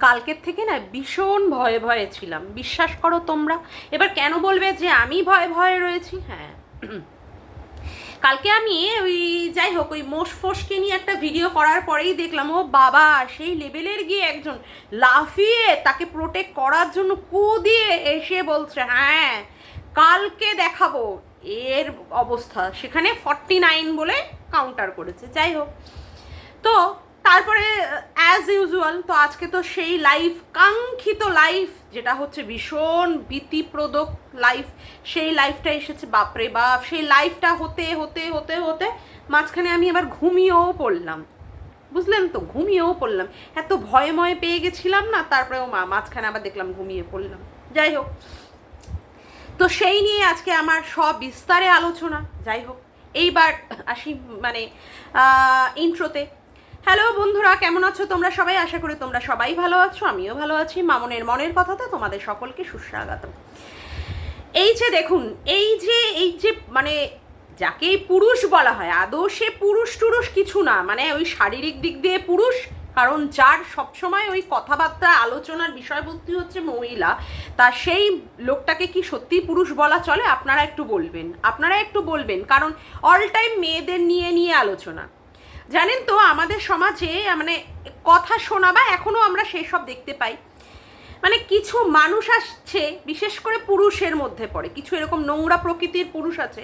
কালকের থেকে না ভীষণ ভয়ে ভয়ে ছিলাম। বিশ্বাস করো তোমরা। এবার কেন বলবে যে আমি ভয়ে ভয়ে রয়েছি? হ্যাঁ। কালকে আমি ওই যাই হোক, ওই মোষ ফোষকে নিয়ে একটা ভিডিও করার পরেই দেখলাম, ও বাবা, সেই লেভেলের গিয়ে একজন লাফিয়ে তাকে প্রোটেক্ট করার জন্য কু দিয়ে এসে বলছে হ্যাঁ কালকে দেখাবো। এর অবস্থা। সেখানে ফর্টি নাইন বলে কাউন্টার করেছে। যাই হোক। তো তারপরে অ্যাজ ইউজুয়াল তো আজকে তো সেই লাইফ কাঙ্ক্ষিত লাইফ যেটা হচ্ছে ভীষণ ভীতিপ্রদক লাইফ সেই লাইফটা এসেছে, বাপরে বাপ, সেই লাইফটা হতে হতে হতে হতে মাঝখানে আমি আবার ঘুমিয়েও পড়লাম। বুঝলেন তো? ঘুমিয়েও পড়লাম। এত ভয়ে পেয়ে গেছিলাম না, তারপরেও মা, মাঝখানে আবার দেখলাম ঘুমিয়ে পড়লাম। যাই হোক। তো সেই নিয়ে আজকে আমার সব বিস্তারে আলোচনা। যাই হোক, এইবার আসি মানে ইন্ট্রোতে হ্যালো বন্ধুরা, কেমন আছো তোমরা? সবাই আশা করি তোমরা সবাই ভালো আছো, আমিও ভালো আছি। মামনের মনের কথাতে তোমাদের সকলকে সুস্বাগত। এই যে দেখুন, এই যে এই যে মানে যাকে পুরুষ বলা হয়, আদৌ সে পুরুষ টুরুষ কিছু না মানে ওই শারীরিক দিক দিয়ে পুরুষ, কারণ যার সবসময় ওই কথাবার্তা, আলোচনার বিষয়বস্তু হচ্ছে মহিলা, তা সেই লোকটাকে কি সত্যি পুরুষ বলা চলে? আপনারা একটু বলবেন। আপনারা একটু বলবেন, কারণ অল টাইম মেয়েদের নিয়ে নিয়ে আলোচনা। জানেন তো, আমাদের সমাজে মানে কথা শোনা বা এখনও আমরা সেই সব দেখতে পাই। মানে কিছু মানুষ আসছে, বিশেষ করে পুরুষের মধ্যে পড়ে, কিছু এরকম নোংরা প্রকৃতির পুরুষ আছে,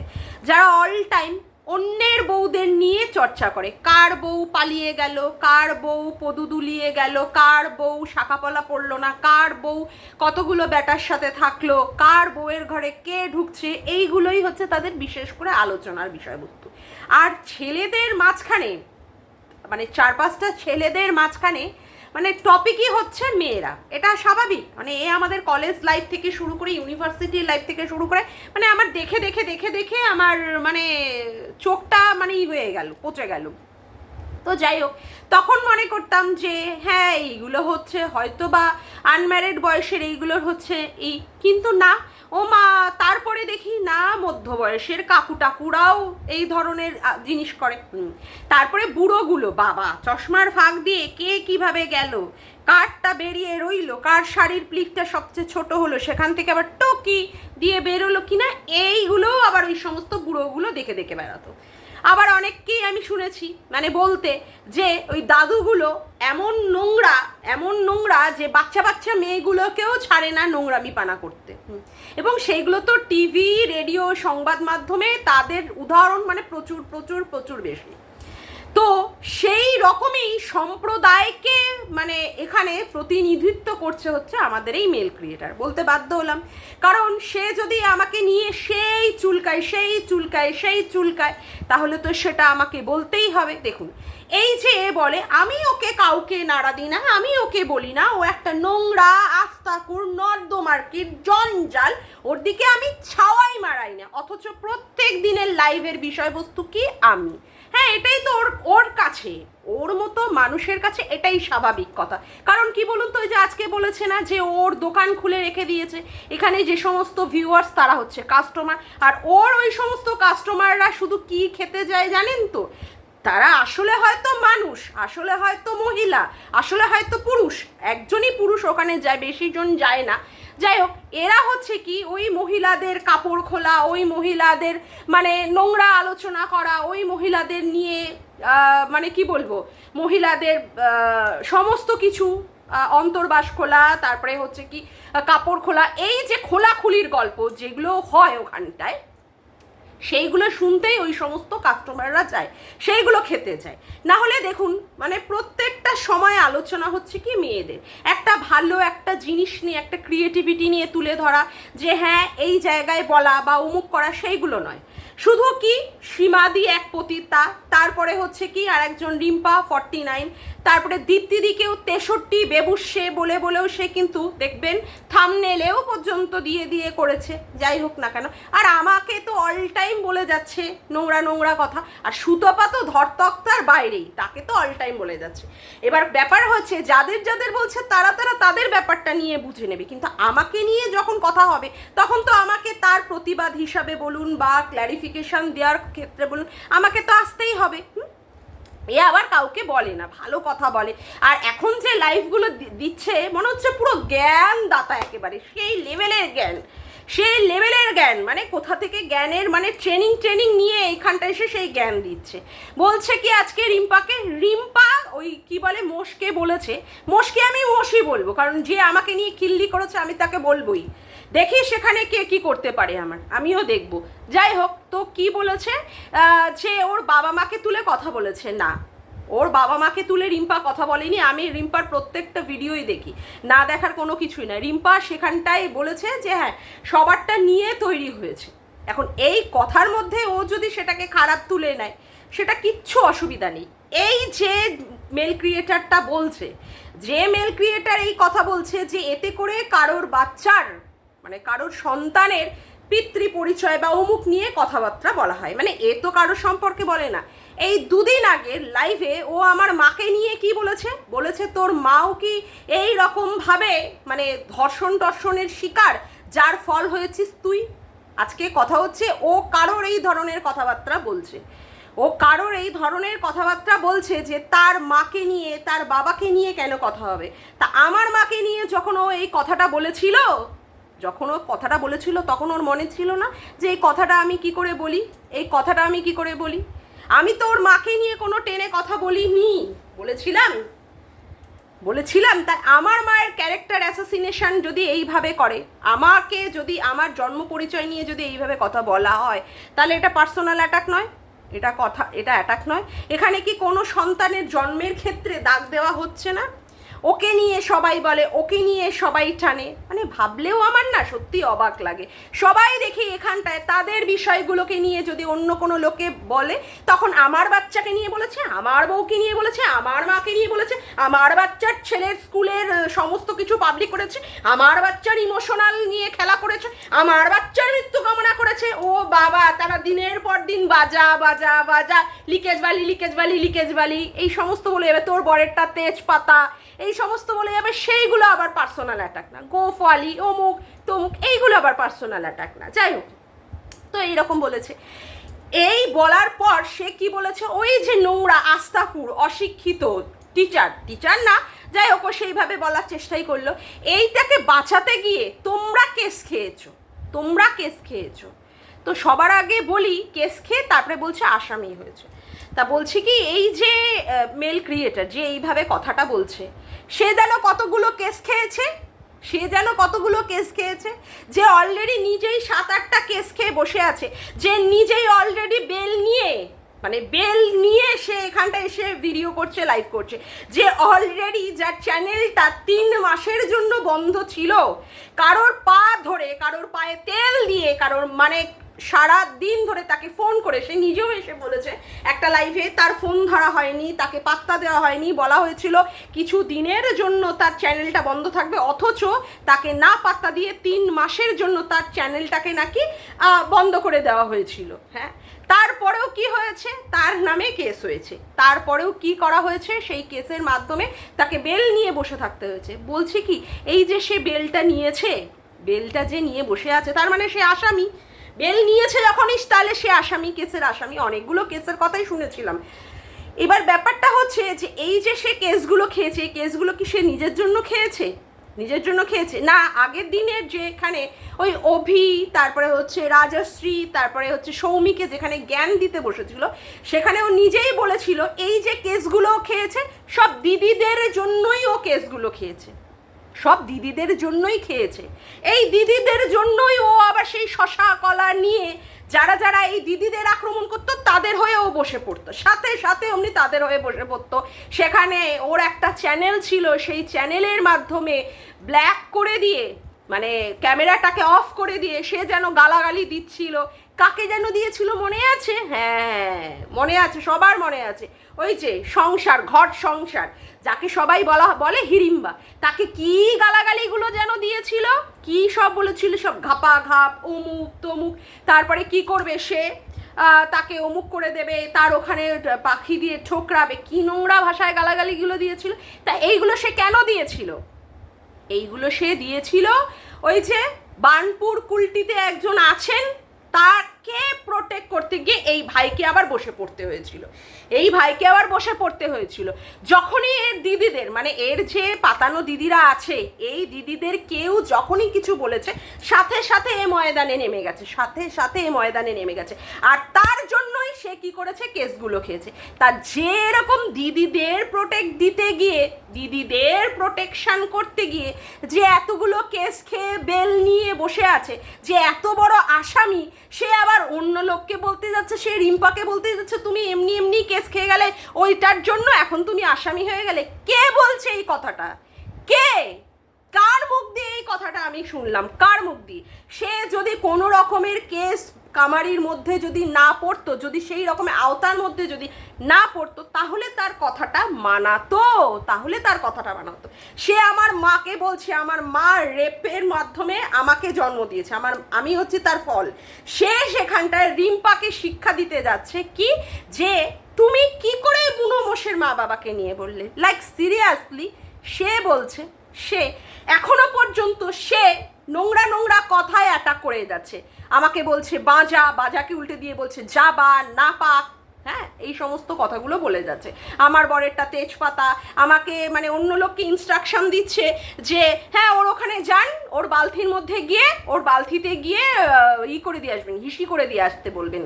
যারা অল টাইম অন্যের বউদের নিয়ে চর্চা করে। কার বউ পালিয়ে গেল, কার বউ পদু দুলিয়ে গেল, কার বউ শাখাপলা পড়ল না, কার বউ কতগুলো ব্যাটার সাথে থাকল, কার বউয়ের ঘরে কে ঢুকছে, এইগুলোই হচ্ছে তাদের বিশেষ করে আলোচনার বিষয়বস্তু। আর ছেলেদের মাঝখানে মানে চার পাঁচটা ছেলেদের মাঝখানে মানে টপিকই হচ্ছে মেয়েরা। এটা স্বাভাবিক। মানে এ আমাদের কলেজ লাইফ থেকে শুরু করে ইউনিভার্সিটি লাইফ থেকে শুরু করে মানে আমার দেখে দেখে দেখে দেখে আমার মানে চোখটা মানে ই হয়ে গেল, পচে গেল। তো যাই হোক, তখন মনে করতাম যে হ্যাঁ এইগুলো হচ্ছে হয়তো বা আনম্যারিড বয়সের এইগুলোর হচ্ছে এই, কিন্তু না। ও মা, তারপরে দেখি না মধ্য বয়সের কাকু টাকুরাও এই ধরনের জিনিস করে। তারপরে বুড়োগুলো, বাবা, চশমার ফাঁক দিয়ে কে কীভাবে গেল কারটা বেরিয়ে রইল, কার শাড়ির প্লিকটা সবচেয়ে ছোট হলো, সেখান থেকে আবার টকি দিয়ে বেরোলো কিনা, এইগুলোও আবার ওই সমস্ত বুড়োগুলো দেখে দেখে বেড়াতো আবার অনেককেই আমি শুনেছি মানে বলতে যে ওই দাদুগুলো এমন নোংরা এমন নোংরা যে বাচ্চা বাচ্চা মেয়েগুলোকেও ছাড়ে না নোংরামি পানা করতে এবং সেইগুলো তো টিভি, রেডিও, সংবাদ মাধ্যমে তাদের উদাহরণ মানে প্রচুর প্রচুর প্রচুর বেশি। তো সেই রকমই সম্প্রদায়কে মানে এখানে প্রতিনিধিত্ব করছে হচ্ছে আমাদের এই মেল ক্রিয়েটার বলতে বাধ্য হলাম। কারণ সে যদি আমাকে নিয়ে সেই চুলকায় সেই চুলকায় সেই চুলকায়, তাহলে তো সেটা আমাকে বলতেই হবে। দেখুন, এই যে বলে, আমি ওকে কাউকে নাড়া দিই না, আমি ওকে বলি না। ও একটা নোংরা, আস্তাকুর নর্দমার কীট জঞ্জাল। ওর দিকে আমি ছাওয়াই মারাই না। অথচ প্রত্যেক দিনের লাইভের বিষয়বস্তু কি? আমি। হ্যাঁ এটাই তো ওর ওর কাছে। ওর মতো মানুষের কাছে এটাই স্বাভাবিক কথা। কারণ কি বলুন তো যে আজকে বলেছে না যে ওর দোকান খুলে রেখে দিয়েছে, এখানে যে সমস্ত ভিউয়ার্স তারা হচ্ছে কাস্টমার আর ওর ওই সমস্ত কাস্টমাররা শুধু কি খেতে যায় জানেন তো? তারা আসলে হয়তো মানুষ, আসলে হয়তো মহিলা, আসলে হয়তো পুরুষ, একজনই পুরুষ ওখানে যায় বেশি জন যায় না। যাই হোক, এরা হচ্ছে কি ওই মহিলাদের কাপড় খোলা, ওই মহিলাদের মানে নোংরা আলোচনা করা, ওই মহিলাদের নিয়ে মানে কি বলব, মহিলাদের সমস্ত কিছু অন্তর্বাস খোলা, তারপরে হচ্ছে কি কাপড় খোলা, এই যে খোলাখুলির গল্প যেগুলো হয় ওখানটায় সেইগুলো শুনতেই ওই সমস্ত কাস্টমাররা যায়, সেইগুলো খেতে যায়। না হলে দেখুন মানে প্রত্যেকটা সময় আলোচনা হচ্ছে কি মেয়েদের। একটা ভালো একটা জিনিস নিয়ে, একটা ক্রিয়েটিভিটি নিয়ে তুলে ধরা, যে হ্যাঁ এই জায়গায় বলা বা অমুক করা সেইগুলো নয়। শুধু কি? সীমাদি এক পতিতা, তারপরে হচ্ছে কি? আর একজন রিম্পা ফর্টি নাইন তারপরে দীপ্তিদিকেও তেষট্টি, বেবুসে, বলে বলেও সে কিন্তু দেখবেন থামনেলেও পর্যন্ত দিয়ে দিয়ে করেছে। যাই হোক না কেন। আর আমাকে তো অল টাইম বলে যাচ্ছে নোংরা নোংরা কথা। আর সুতপা তো ধরতক্তার বাইরেই, তাকে তো অল টাইম বলে যাচ্ছে। এবার ব্যাপার হচ্ছে, যাদের যাদের বলছে, তারা তারা তাদের ব্যাপারটা নিয়ে বুঝে নেবে। কিন্তু আমাকে নিয়ে যখন কথা হবে, তখন তো আমাকে তার প্রতিবাদ হিসাবে বলুন বা ক্ল্যারিফিকেশন দেওয়ার ক্ষেত্রে বলুন, আমাকে তো আসতেই হবে? এ আবার কাউকে বলে না, ভালো কথা বলে। আর এখন যে লাইফগুলো দিচ্ছে, মনে হচ্ছে পুরো জ্ঞান দাতা একেবারে, সেই লেভেলের জ্ঞান। সেই লেভেলের জ্ঞান মানে কোথা থেকে জ্ঞানের মানে ট্রেনিং ট্রেনিং নিয়ে এইখানটা এসে সেই জ্ঞান দিচ্ছে। বলছে কি আজকে রিম্পাকে, রিম্পা ওই কি বলে, মোষকে বলেছে, মোষকে আমি মোষই বলব, কারণ যে আমাকে নিয়ে কিল্লি করেছে, আমি তাকে বলবোই। দেখি সেখানে কে কি করতে পারে আমার, আমিও দেখব। যাই হোক, তো কি বলেছে? যে ওর বাবা মাকে তুলে কথা বলেছে। না, ওর বাবা মাকে তুলে রিম্পা কথা বলেনি, আমি রিম্পার প্রত্যেকটা ভিডিওই দেখি। না দেখার কোনো কিছুই না রিম্পা সেখানটায় বলেছে যে হ্যাঁ সবারটা নিয়ে তৈরি হয়েছে। এখন এই কথার মধ্যে ও যদি সেটাকে খারাপ তুলে নেয়, সেটা কিচ্ছু অসুবিধা নেই। এই যে মেল ক্রিয়েটারটা বলছে, যে মেল ক্রিয়েটার এই কথা বলছে যে, এতে করে কারোর বাচ্চার মানে কারোর সন্তানের পিতৃ পরিচয় বা অমুক নিয়ে কথাবার্তা বলা হয়। মানে এ তো কারোর সম্পর্কে বলে না। এই দুদিন আগে লাইভে ও আমার মাকে নিয়ে কি বলেছে? বলেছে, তোর মাও কি এই রকম ভাবে মানে ধর্ষণ টর্ষণের শিকার, যার ফল হয়েছিস তুই? আজকে কথা হচ্ছে, ও কারোর এই ধরনের কথাবার্তা বলছে। ও কারোর এই ধরনের কথাবার্তা বলছে যে, তার মাকে নিয়ে, তার বাবাকে নিয়ে কেন কথা হবে? তা আমার মাকে নিয়ে যখন ও এই কথাটা বলেছিল যখন ও কথাটা বলেছিল তখন ওর মনে ছিল না যে এই কথাটা আমি কি করে বলি? এই কথাটা আমি কি করে বলি? আমি তো ওর মাকে নিয়ে কোনো টেনে কথা বলিনি। বলেছিলাম। বলেছিলাম, তাই আমার মায়ের ক্যারেক্টার অ্যাসাসিনেশন যদি এইভাবে করে, আমাকে যদি আমার জন্ম পরিচয় নিয়ে যদি এইভাবে কথা বলা হয়, তাহলে এটা পার্সোনাল অ্যাটাক নয়, এটা কথা, এটা অ্যাটাক নয়। এখানে কি কোনো সন্তানের জন্মের ক্ষেত্রে দাগ দেওয়া হচ্ছে না? ওকে নিয়ে সবাই বলে, ওকে নিয়ে সবাই টানে। মানে ভাবলেও আমার না সত্যি অবাক লাগে। সবাই দেখি এখানটায় তাদের বিষয়গুলোকে নিয়ে যদি অন্য কোনো লোকে বলে, তখন আমার বাচ্চাকে নিয়ে বলেছে, আমার বউকে নিয়ে বলেছে, আমার মাকে নিয়ে বলেছে, আমার বাচ্চার ছেলের স্কুলের সমস্ত কিছু পাবলিক করেছে, আমার বাচ্চার ইমোশনাল নিয়ে খেলা করেছে, আমার বাচ্চার মৃত্যু কামনা করেছে। ও বাবা, তারা দিনের পর দিন বাজা বাজা বাজা, লিকেজ বালি লিকেজ বালি লিকেজ বালি, এই সমস্ত বলে যাবে তোর বরেরটা তেজপাতা এই সমস্ত বলে যাবে, সেইগুলো আবার পার্সোনাল অ্যাটাক না। গোফালি অমুক, তমুক, এইগুলো আবার পার্সোনাল অ্যাটাক না। যাই হোক, তো এইরকম বলেছে। এই বলার পর সে কি বলেছে? ওই যে নোংরা আস্তাকুর, অশিক্ষিত টিচার টিচার না, যাই হোক সেইভাবে বলার চেষ্টাই করল। এইটাকে বাঁচাতে গিয়ে তোমরা কেস খেয়েছো, তোমরা কেস খেয়েছো। তো সবার আগে বলি কেস খেয়ে তারপরে বলছে আসামি হয়েছে। তা বলছি কি, এই যে মেল ক্রিয়েটার যে এইভাবে কথাটা বলছে, সে যেন কতগুলো কেস খেয়েছে? সে যেন কতগুলো কেস খেয়েছে? যে অলরেডি নিজেই সাত আটটা কেস খেয়ে বসে আছে, যে নিজেই অলরেডি বেল নিয়ে মানে বেল নিয়ে সে এখানটা এসে ভিডিও করছে লাইভ করছে, যে অলরেডি যার চ্যানেলটা তিন মাসের জন্য বন্ধ ছিল, কারোর পা ধরে, কারোর পায়ে তেল দিয়ে, কারোর মানে সারা দিন ধরে তাকে ফোন করে, সে নিজেও এসে বলেছে, একটা লাইভে তার ফোন ধরা হয়নি, তাকে পাত্তা দেওয়া হয়নি, বলা হয়েছিল কিছু দিনের জন্য তার চ্যানেলটা বন্ধ থাকবে, অথচ তাকে না পাত্তা দিয়ে তিন মাসের জন্য তার চ্যানেলটাকে নাকি বন্ধ করে দেওয়া হয়েছিল। হ্যাঁ? তারপরেও কি হয়েছে? তার নামে কেস হয়েছে। তারপরেও কি করা হয়েছে? সেই কেসের মাধ্যমে তাকে বেল নিয়ে বসে থাকতে হয়েছে। বলছি কি, এই যে সে বেলটা নিয়েছে বেলটা যে নিয়ে বসে আছে, তার মানে সে আসামি। বেল নিয়েছে যখনই, তাহলে সে আসামি কেসের আসামি। অনেকগুলো কেসের কথাই শুনেছিলাম। এবার ব্যাপারটা হচ্ছে যে, এই যে সে কেসগুলো খেয়েছে, এই কেসগুলো কি সে নিজের জন্য খেয়েছে? নিজের জন্য খেয়েছে? না, আগের দিনের যেখানে ওই অভি, তারপরে হচ্ছে রাজশ্রী, তারপরে হচ্ছে সৌমিকে যেখানে জ্ঞান দিতে বসেছিল, সেখানে ও নিজেই বলেছিল, এই যে কেসগুলো খেয়েছে, সব দিদিদের জন্যই ও কেসগুলো খেয়েছে। সব দিদিদের জন্যই খেয়েছে। এই দিদিদের জন্যই ও আবার সেই শশা, কলা নিয়ে যারা যারা এই দিদিদের আক্রমণ করতো, তাদের হয়ে ও বসে পড়তো। সাথে সাথে অমনি তাদের হয়ে বসে পড়তো। সেখানে ওর একটা চ্যানেল ছিল, সেই চ্যানেলের মাধ্যমে ব্ল্যাক করে দিয়ে মানে ক্যামেরাটাকে অফ করে দিয়ে সে যেন গালাগালি দিচ্ছিল। কাকে যেন দিয়েছিল মনে আছে? হ্যাঁ মনে আছে, সবার মনে আছে। ওই যে সংসার, ঘর সংসার, যাকে সবাই বলা বলে হিড়িম্বা তাকে কি গালাগালিগুলো যেন দিয়েছিল? কি সব বলেছিল? সব ঘাপা ঘাপ, অমুক তমুক। তারপরে কি করবে সে? তাকে অমুক করে দেবে, তার ওখানে পাখি দিয়ে ঠোকরাবে, কি নোংরা ভাষায় গালাগালিগুলো দিয়েছিল? তা এইগুলো সে কেন দিয়েছিল? এইগুলো সে দিয়েছিল ওই যে বানপুর কুলটিতে একজন আছেন তাকে প্রোটেক্ট করতে গিয়ে এই ভাইকে আবার বসে পড়তে হয়েছিল। এই ভাইকে আবার বসে পড়তে হয়েছিল। যখনই এর দিদিদের মানে এর যে পাতানো দিদিরা আছে, এই দিদিদের কেউ যখনই কিছু বলেছে, সাথে সাথে এ ময়দানে নেমে গেছে, সাথে সাথে এ ময়দানে নেমে গেছে। আর তার জন্যই সে কি করেছে? কেসগুলো খেয়েছে। তা যে এরকম দিদিদের প্রোটেক্ট দিতে গিয়ে, দিদিদের প্রোটেকশন করতে গিয়ে যে এতগুলো কেস খেয়ে বেল নিয়ে বসে আছে, যে এত বড় আসামি, সে আবার অন্য লোককে বলতে যাচ্ছে, সে রিম্পাকে বলতে যাচ্ছে, তুমি এমনি এমনি কেস খেয়ে গেলে, ওইটার জন্য এখন তুমি আসামি হয়ে গেলে। কে বলছে এই কথাটা? কে? কার মুখ দিয়ে এই কথাটা আমি শুনলাম? কার মুখ দিয়ে? সে যদি কোনো রকমের কেস কামারির মধ্যে যদি না পড়তো, যদি সেই রকমের আওতার মধ্যে যদি না পড়তো, তাহলে তার কথাটা মানাতো, তাহলে তার কথাটা মানাতো। সে আমার মাকে বলছে, আমার মা রেপের মাধ্যমে আমাকে জন্ম দিয়েছে, আমার, আমি হচ্ছে তার ফল। সে সেখানটায় রিম্পাকে শিক্ষা দিতে যাচ্ছে কি? যে তুমি কি করে বুনো মোষের মা বাবাকে নিয়ে বললে? লাইক সিরিয়াসলি সে বলছে, সে এখনও পর্যন্ত সে নোংরা নোংরা কথায় অ্যাটাক করে যাচ্ছে। আমাকে বলছে, বাজা। বাজাকে উল্টে দিয়ে বলছে, যাবা, না পাক। হ্যাঁ এই সমস্ত কথাগুলো বলে যাচ্ছে। আমার বরেরটা তেজপাতা। আমাকে মানে অন্য লোককে ইনস্ট্রাকশন দিচ্ছে যে হ্যাঁ ওর ওখানে যান। ওর বালতির মধ্যে গিয়ে, ওর বালতিতে গিয়ে ই করে দিয়ে আসবেন, হিসি করে দিয়ে আসতে বলবেন।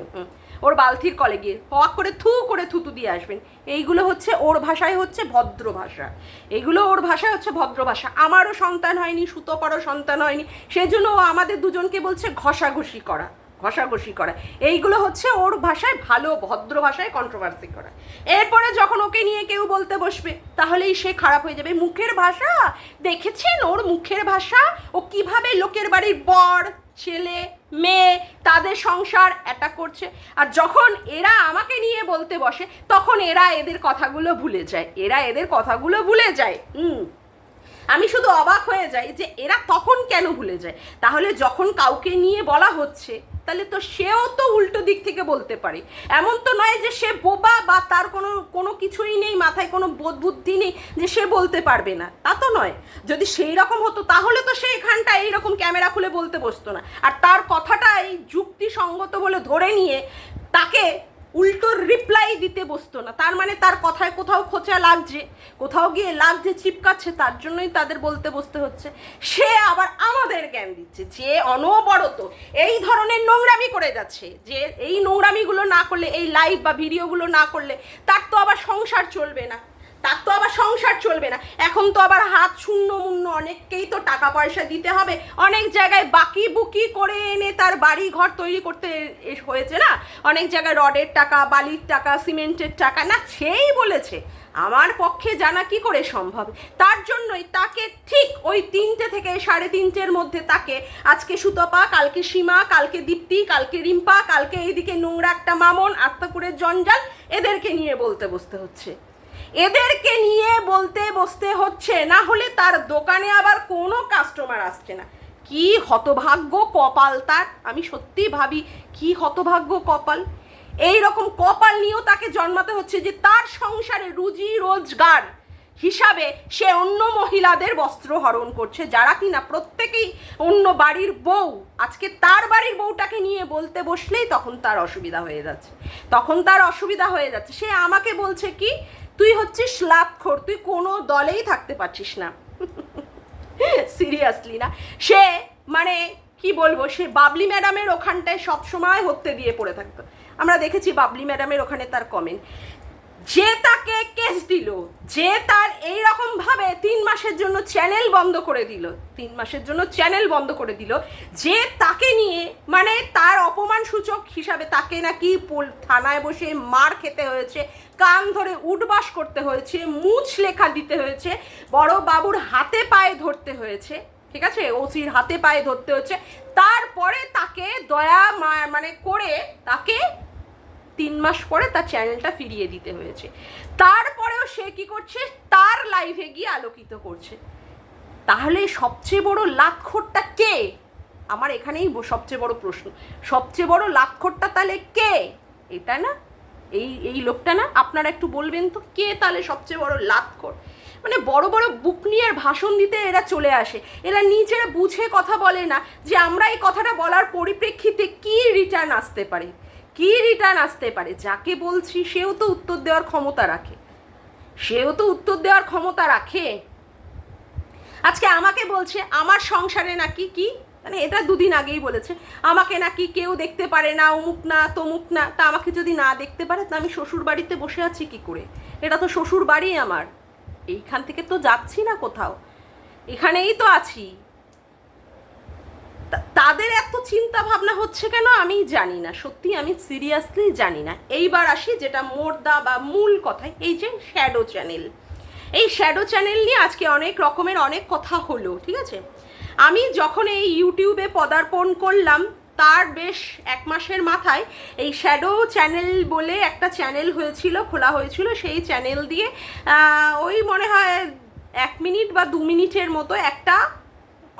ওর বালতির কলে গিয়ে। পক করে থু করে থুতু দিয়ে আসবেন। এইগুলো হচ্ছে ওর ভাষায় হচ্ছে ভদ্র ভাষা। এগুলো ওর ভাষায় হচ্ছে ভদ্র ভাষা। আমারও সন্তান হয়নি, সুতোপারও সন্তান হয়নি। সেজন্য ও আমাদের দুজনকে বলছে ঘষাঘষি করা ঘষাঘষি করা। এইগুলো হচ্ছে ওর ভাষায় ভালো ভদ্র ভাষায় কন্ট্রোভার্সি করা। এরপরে যখন ওকে নিয়ে কেউ বলতে বসবে, তাহলেই সে খারাপ হয়ে যাবে। মুখের ভাষা, দেখেছেন ওর মুখের ভাষা? ও কীভাবে লোকের বাড়ির বর ছেলে, মেয়ে তাদের সংসার অ্যাটাক করছে। আর যখন এরা আমাকে নিয়ে বলতে বসে, তখন এরা এদের কথাগুলো ভুলে যায়। এরা এদের কথাগুলো ভুলে যায়। হুম। আমি শুধু অবাক হয়ে যাই যে এরা তখন কেন ভুলে যায়? তাহলে যখন কাউকে নিয়ে বলা হচ্ছে, তাহলে তো সেও তো উল্টো দিক থেকে বলতে পারে। এমন তো নয় যে সে বোবা বা তার কোনো কোনো কিছুই নেই, মাথায় কোনো বোধ বুদ্ধি নেই যে সে বলতে পারবে না। তা তো নয়। যদি সেই রকম হতো, তাহলে তো সে এখানটা ক্যামেরা খুলে বলতে বসতো না। আর তার কথাটাই যুক্তিসঙ্গত বলে ধরে নিয়ে তাকে উল্টো রিপ্লাই দিতে বসতো না। তার মানে তার কথায় কোথাও খোঁচা লাগছে, কোথাও গিয়ে লাগছে, চিপকাচ্ছে, তার জন্যই তাদের বলতে বসতে হচ্ছে। সে আবার আমাদের জ্ঞান দিচ্ছে যে অনবরত এই ধরনের নোংরামি করে যাচ্ছে, যে এই নোংরামিগুলো না করলে, এই লাইভ বা ভিডিওগুলো না করলে তার তো আবার সংসার চলবে না। তার তো আবার সংসার চলবে না। এখন তো আবার হাত শূন্য মুন্য অনেককেই তো টাকা পয়সা দিতে হবে। অনেক জায়গায় বাকি বুকি করে এনে তার বাড়ি ঘর তৈরি করতে হয়েছে না? অনেক জায়গায় রডের টাকা, বালির টাকা, সিমেন্টের টাকা, না সেই বলেছে। আমার পক্ষে জানা কি করে সম্ভব? তার জন্যই তাকে ঠিক ওই তিনটে থেকে সাড়ে তিনটের মধ্যে তাকে আজকে সুতপা, কালকে সীমা, কালকে দীপ্তি, কালকে রিম্পা, কালকে এইদিকে নোংরা একটা মামন আত্মাপুরের জঞ্জাল, এদেরকে নিয়ে বলতে বসতে হচ্ছে। এদেরকে নিয়ে বলতে বসতে হচ্ছে, না হলে তার দোকানে আবার কোনো কাস্টমার আসছে না। কি হতভাগ্য কপাল তার? আমি সত্যি ভাবি, কি হতভাগ্য কপাল? এই রকম কপাল নিয়েও তাকে জন্মাতে হচ্ছে যে তার সংসারে রুজি রোজগার হিসাবে সে অন্য মহিলাদের বস্ত্র হরণ করছে, যারা কিনা প্রত্যেকেই অন্য বাড়ির বউ। আজকে তার বাড়ির বউটাকে নিয়ে বলতে বসলেই তখন তার অসুবিধা হয়ে যাচ্ছে। তখন তার অসুবিধা হয়ে যাচ্ছে। সে আমাকে বলছে কি তুই হচ্ছিস লাভখোর তুই কোনো দলেই থাকতে পারছিস না। সিরিয়াসলি না। সে মানে কি বলব, সে বাবলি ম্যাডামের ওখানটায় সবসময় হত্যে দিয়ে পড়ে থাকতো। আমরা দেখেছি বাবলি ম্যাডামের ওখানে তার কমেন্ট যে তাকে কেস দিল, যে তার এই ভাবে তিন মাসের জন্য চ্যানেল বন্ধ করে দিল, তিন মাসের জন্য চ্যানেল বন্ধ করে দিল, যে তাকে নিয়ে মানে তার অপমান সূচক হিসাবে তাকে নাকি পোল- থানায় বসে মার খেতে হয়েছে, কান ধরে উঠবাস করতে হয়েছে, মুছ লেখা দিতে হয়েছে, বড় বাবুর হাতে পায়ে ধরতে হয়েছে, ঠিক আছে? ওসির হাতে পায়ে ধরতে হচ্ছে তারপরে তাকে দয়া মানে করে তাকে তিন মাস পরে তার চ্যানেলটা ফিরিয়ে দিতে হয়েছে। তারপরেও সে কি করছে? তার লাইভে গিয়ে আলোকিত করছে। তাহলে সবচেয়ে বড় লাতখোরটা কে? আমার এখানেই সবচেয়ে বড় প্রশ্ন। সবচেয়ে বড় লাতখোরটা তাহলে কে? এটা না? এই এই লোকটা না? আপনারা একটু বলবেন তো, কে তাহলে সবচেয়ে বড় লাতখোর মানে বড় বড় বুক নিয়ে ভাষণ দিতে এরা চলে আসে। এরা নিজেরা বুঝে কথা বলে না যে আমরা এই কথাটা বলার পরিপ্রেক্ষিতে কি রিটার্ন আসতে পারে। কি রিটার্ন আসতে পারে? যাকে বলছি সেও তো উত্তর দেওয়ার ক্ষমতা রাখে। সেও তো উত্তর দেওয়ার ক্ষমতা রাখে। আজকে আমাকে বলছে, আমার সংসারে নাকি কি? মানে এটা দুদিন আগেই বলেছে। আমাকে নাকি কেউ দেখতে পারে না, অমুক না, তমুক না। তা আমাকে যদি না দেখতে পারে, তা আমি শ্বশুর বাড়িতে বসে আছি কি করে? এটা তো শ্বশুর বাড়ি আমার। এইখান থেকে তো যাচ্ছি না কোথাও। এখানেই তো আছি। তাদের এত চিন্তা ভাবনা হচ্ছে কেন আমি জানি না। সত্যি আমি সিরিয়াসলি জানি না। এইবার আসি যেটা মোর্দা বা মূল কথায় এই যে শ্যাডো চ্যানেল এই শ্যাডো চ্যানেল নিয়ে আজকে অনেক রকমের অনেক কথা হলো, ঠিক আছে? আমি যখন এই ইউটিউবে পদার্পণ করলাম, তার বেশ এক মাসের মাথায় এই শ্যাডো চ্যানেল বলে একটা চ্যানেল হয়েছিল, খোলা হয়েছিল, সেই চ্যানেল দিয়ে ওই মনে হয় এক মিনিট বা দু মিনিটের মতো একটা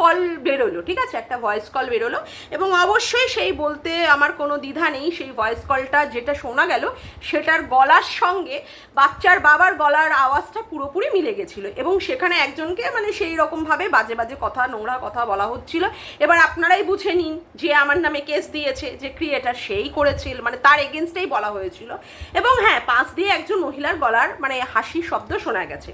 কল বেরোলো, ঠিক আছে? একটা ভয়েস কল বেরোলো এবং অবশ্যই সেই বলতে আমার কোনো দ্বিধা নেই, সেই ভয়েস কলটা যেটা শোনা গেল, সেটার গলার সঙ্গে বাচ্চার বাবার গলার আওয়াজটা পুরোপুরি মিলে গেছিল এবং সেখানে একজনকে মানে সেই রকমভাবে বাজে বাজে কথা, নোংরা কথা বলা হচ্ছিল। এবার আপনারাই বুঝে নিন যে আমার নামে কেস দিয়েছে, যে ক্রিয়েটার সেই করেছিল মানে তার এগেনস্টেই বলা হয়েছিল। এবং হ্যাঁ পাশ দিয়ে একজন মহিলার গলার মানে হাসি শব্দ শোনা গেছে।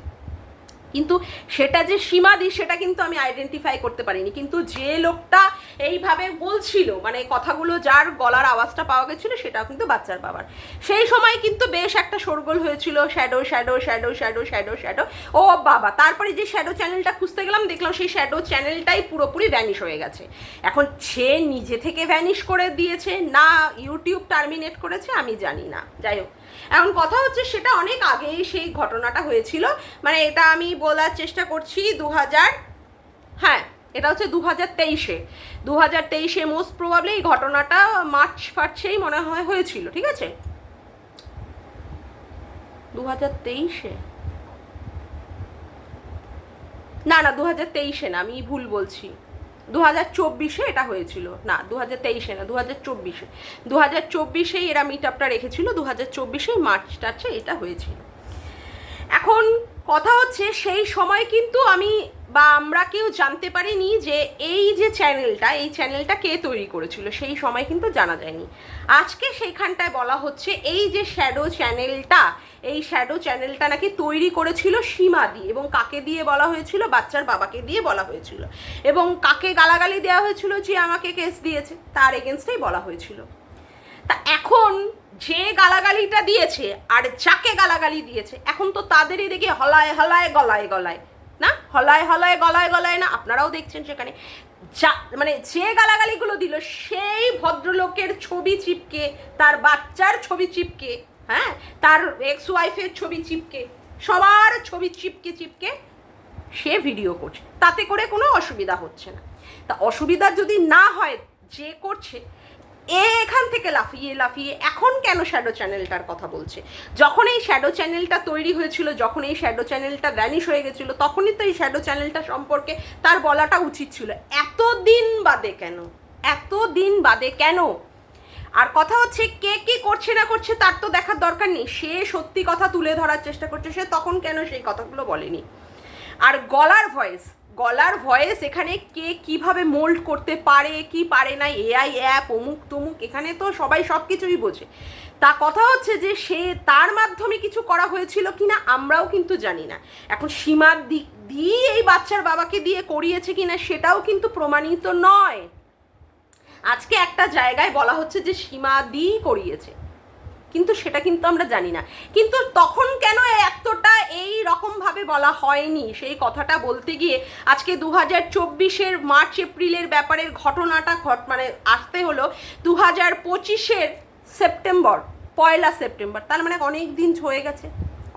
কিন্তু সেটা যে সীমা সীমাদি, সেটা কিন্তু আমি আইডেন্টিফাই করতে পারিনি। কিন্তু যে লোকটা এইভাবে বলছিল মানে কথাগুলো যার গলার আওয়াজটা পাওয়া গেছিল, সেটাও কিন্তু বাচ্চার বাবার। সেই সময় কিন্তু বেশ একটা শোরগোল হয়েছিল shadow shadow shadow shadow shadow shadow ও বাবা, তারপরে যে শ্যাডো চ্যানেলটা খুঁজতে গেলাম, দেখলাম সেই শ্যাডো চ্যানেলটাই পুরোপুরি ভ্যানিশ হয়ে গেছে। এখন সে নিজে থেকে ভ্যানিশ করে দিয়েছে, না ইউটিউব টার্মিনেট করেছে, আমি জানি না। যাই হোক। এখন কথা হচ্ছে, সেটা অনেক আগেই সেই ঘটনাটা হয়েছিল। মানে এটা আমি বলার চেষ্টা করছি দু হাজার হ্যাঁ এটা হচ্ছে দু হাজার তেইশে। দু হাজার তেইশে মোস্ট প্রবাবলি এই ঘটনাটা মার্চ ফার্চেই মনে হয় হয়েছিল, ঠিক আছে? দু হাজার তেইশে? না না দু হাজার তেইশে না, আমি ভুল বলছি। দু হাজার চব্বিশে এটা হয়েছিল। না দু হাজার তেইশে না দু হাজার চব্বিশে। দু হাজার চব্বিশেই এরা মিট আপটা রেখেছিল দু হাজার চব্বিশেই মার্চ টার্চে এটা হয়েছিল। এখন কথা হচ্ছে, সেই সময় কিন্তু আমি বা আমরা কেউ জানতে পারিনি যে এই যে চ্যানেলটা, এই চ্যানেলটা কে তৈরি করেছিল, সেই সময় কিন্তু জানা যায়নি। আজকে সেইখানটায় বলা হচ্ছে, এই যে শ্যাডো চ্যানেলটা, এই শ্যাডো চ্যানেলটা নাকি তৈরি করেছিল সীমাদি এবং কাকে দিয়ে বলা হয়েছিল? বাচ্চার বাবাকে দিয়ে বলা হয়েছিল। এবং কাকে গালাগালি দেওয়া হয়েছিল যে আমাকে কেস দিয়েছে, তার এগেনস্টেই বলা হয়েছিল। তা এখন যে গালাগালিটা দিয়েছে আর যাকে গালাগালি দিয়েছে, এখন তো তাদেরই দেখি হলায় হলায় গলায় গলায়, না? হলায় হলায় গলায় গলায় না? আপনারাও দেখছেন সেখানে। যা মানে যে গালাগালিগুলো দিল, সেই ভদ্রলোকের ছবি চিপকে, তার বাচ্চার ছবি চিপকে হ্যাঁ? তার এক্স ওয়াইফের ছবি চিপকে, সবার ছবি চিপকে চিপকে সে ভিডিও করছে। তাতে করে কোনো অসুবিধা হচ্ছে না। তা অসুবিধা যদি না হয়, যে করছে এ এখান থেকে লাফিয়ে লাফিয়ে এখন কেন শ্যাডো চ্যানেলটার কথা বলছে? যখন এই শ্যাডো চ্যানেলটা তৈরি হয়েছিল, যখন এই শ্যাডো চ্যানেলটা ভ্যানিশ হয়ে গেছিল, তখনই তো এই শ্যাডো চ্যানেলটা সম্পর্কে তার বলাটা উচিত ছিল। এত দিন বাদে কেন? এত দিন বাদে কেন? আর কথা হচ্ছে কে কি করছে না করছে তার তো দেখার দরকার নেই। সে সত্যি কথা তুলে ধরার চেষ্টা করছে, সে তখন কেন সেই কথাগুলো বলেনি? আর গলার ভয়েস গলার ভয়েস এখানে কে কীভাবে মোল্ড করতে পারে, কি পারে না এআই অ্যাপ অমুক তমুক, এখানে তো সবাই সব কিছুই বোঝে। তা কথা হচ্ছে যে সে তার মাধ্যমে কিছু করা হয়েছিল কিনা আমরাও কিন্তু জানি না। এখন সীমার দিক দিয়ে এই বাচ্চার বাবাকে দিয়ে করিয়েছে কিনা সেটাও কিন্তু প্রমাণিত নয়। আজকে একটা জায়গায় বলা হচ্ছে যে সীমা দিই করিয়েছে। কিন্তু সেটা কিন্তু আমরা জানি না। কিন্তু তখন কেন এতটা এই রকমভাবে বলা হয়নি? সেই কথাটা বলতে গিয়ে আজকে দু হাজার চব্বিশের মার্চ, এপ্রিলের ব্যাপারের ঘটনাটা ঘট মানে আসতে হলো দু হাজার পঁচিশের সেপ্টেম্বর, পয়লা সেপ্টেম্বর। তার মানে অনেক দিন হয়ে গেছে।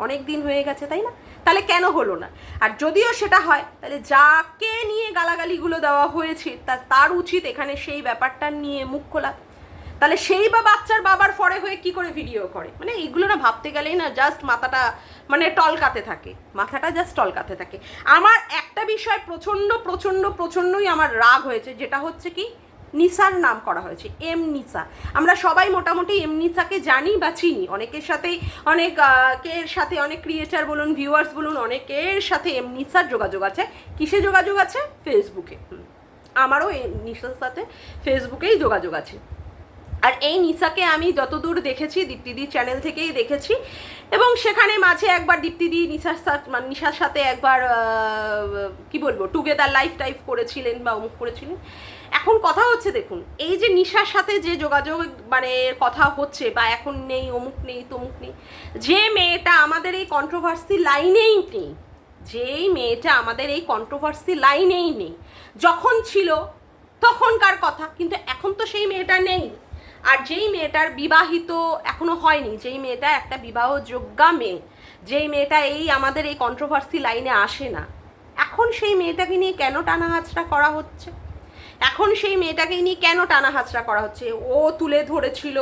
অনেক দিন হয়ে গেছে, তাই না? তাহলে কেন হলো না? আর যদিও সেটা হয়, তাহলে যাকে নিয়ে গালাগালিগুলো দেওয়া হয়েছে তার উচিত এখানে সেই ব্যাপারটা নিয়ে মুখ খোলা। তাহলে সেই বা বাচ্চার বাবার ফরে হয়ে কি করে ভিডিও করে? মানে এইগুলো না ভাবতে গেলেই না জাস্ট মাথাটা মানে টলকাতে থাকে। মাথাটা জাস্ট টলকাতে থাকে। আমার একটা বিষয় প্রচণ্ড প্রচণ্ড, প্রচণ্ডই আমার রাগ হয়েছে, যেটা হচ্ছে কি, নিসার নাম করা হয়েছে, এম নিসা। আমরা সবাই মোটামুটি এম নিসাকে জানি বা চিনি। অনেকের সাথেই অনেক কের সাথে অনেক ক্রিয়েটার বলুন ভিউয়ার্স বলুন, অনেকের সাথে এম নিসার যোগাযোগ আছে। কিসে যোগাযোগ আছে? ফেসবুকে আমারও এম নিসার সাথে ফেসবুকেই যোগাযোগ আছে। আর এই নিসাকে আমি যতদূর দেখেছি দীপ্তিদি চ্যানেল থেকেই দেখেছি। এবং সেখানে মাঝে একবার দীপ্তিদি নিশার সাথে মানে নিশার সাথে একবার কি বলব টুগেদার লাইফ টাইফ করেছিলেন বা অমুক করেছিলেন। এখন কথা হচ্ছে, দেখুন, এই যে নিশার সাথে যে যোগাযোগ মানে কথা হচ্ছে, বা এখন নেই, অমুক নেই, তমুক নেই, যে মেয়েটা আমাদের এই কন্ট্রোভার্সি লাইনেই নেই, যেই মেয়েটা আমাদের এই কন্ট্রোভার্সি লাইনেই নেই, যখন ছিল তখনকার কথা, কিন্তু এখন তো সেই মেয়েটা নেই। আর যেই মেয়েটার বিবাহিত এখনও হয়নি, যেই মেয়েটা একটা বিবাহযোগ্যা মেয়ে, যেই মেয়েটা এই আমাদের এই কন্ট্রোভার্সি লাইনে আসে না, এখন সেই মেয়েটাকে নিয়ে কেন টানা করা হচ্ছে? এখন সেই মেয়েটাকে নিয়ে কেন টানা করা হচ্ছে? ও তুলে ধরেছিল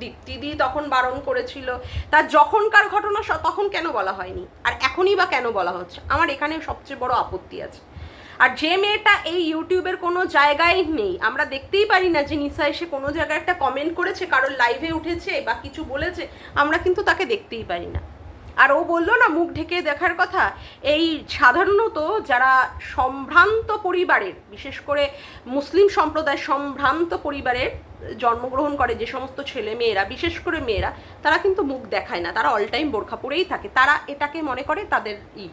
দীপ্তিদি তখন বারণ করেছিল তার যখনকার ঘটনা তখন কেন বলা হয়নি? আর এখনই বা কেন বলা হচ্ছে? আমার এখানে সবচেয়ে বড় আপত্তি আছে। আর যে মেয়েটা এই ইউটিউবের কোনো জায়গায় নেই, আমরা দেখতেই পারি না যে নিশা এসে কোনো জায়গায় একটা কমেন্ট করেছে, কারোর লাইভে উঠেছে বা কিছু বলেছে, আমরা কিন্তু তাকে দেখতেই পারি না। আর ও বলল না, মুখ ঢেকে দেখার কথা, এই সাধারণত যারা সম্ভ্রান্ত পরিবারের, বিশেষ করে মুসলিম সম্প্রদায় সম্ভ্রান্ত পরিবারের জন্মগ্রহণ করে যে সমস্ত ছেলে মেয়েরা, বিশেষ করে মেয়েরা, তারা কিন্তু মুখ দেখায় না, তারা অল টাইম বোরখা পরেই থাকে, তারা এটাকে মনে করে তাদের ই।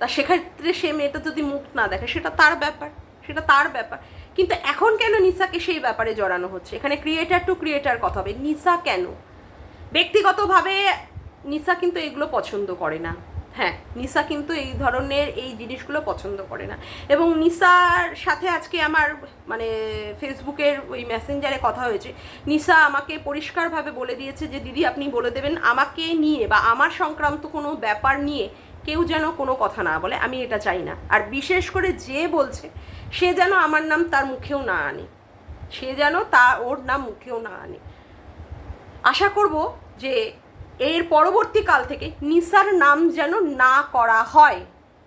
তা সেক্ষেত্রে সে মেয়েটা যদি মুখ না দেখে, সেটা তার ব্যাপার, সেটা তার ব্যাপার। কিন্তু এখন কেন নিসাকে সেই ব্যাপারে জড়ানো হচ্ছে? এখানে ক্রিয়েটার টু ক্রিয়েটার কথা হবে। নিসা কেন? ব্যক্তিগতভাবে নিসা কিন্তু এগুলো পছন্দ করে না। হ্যাঁ নিসা কিন্তু এই ধরনের এই জিনিসগুলো পছন্দ করে না। এবং নিসার সাথে আজকে আমার মানে ফেসবুকের ওই মেসেঞ্জারে কথা হয়েছে। নিসা আমাকে পরিষ্কারভাবে বলে দিয়েছে যে, দিদি, আপনি বলে দেবেন আমাকে নিয়ে বা আমার সংক্রান্ত কোনো ব্যাপার নিয়ে কেউ যেন কোনো কথা না বলে, আমি এটা চাই না। আর বিশেষ করে যে বলছে, সে যেন আমার নাম তার মুখেও না আনে। সে যেন তা ওর নাম মুখেও না আনে। আশা করব যে এর পরবর্তীকাল থেকে নিসার নাম যেন না করা হয়।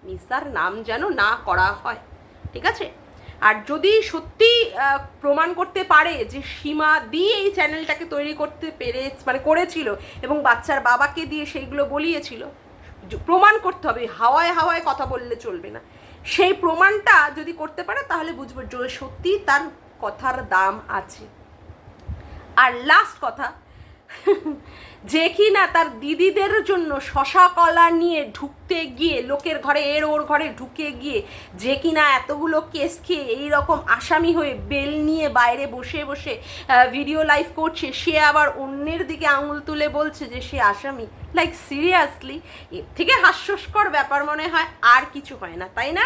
নিসার নাম যেন না করা হয়। ঠিক আছে? আর যদি সত্যি প্রমাণ করতে পারে যে সীমা দিয়ে এই চ্যানেলটাকে তৈরি করতে পেরে মানে করেছিল এবং বাচ্চার বাবাকে দিয়ে সেইগুলো বলিয়েছিল প্রমাণ করতে হবে, হাওয়ায় হাওয়ায় কথা বললে চলবে না। সেই প্রমাণটা যদি করতে পারে, তাহলে বুঝব সত্যি তার কথার দাম আছে। আর লাস্ট কথা যে কি না তার দিদিদের জন্য শশা কলা নিয়ে ঢুকতে গিয়ে, লোকের ঘরে এর ওর ঘরে ঢুকে গিয়ে, যে কি না এতগুলো কেস খেয়ে এই রকম আসামি হয়ে বেল নিয়ে বাইরে বসে বসে ভিডিও লাইভ করছে, সে আবার অন্যের দিকে আঙুল তুলে বলছে যে সে আসামি। লাইক সিরিয়াসলি এর থেকে হাস্যস্কর ব্যাপার মনে হয়, আর কিছু হয় না, তাই না?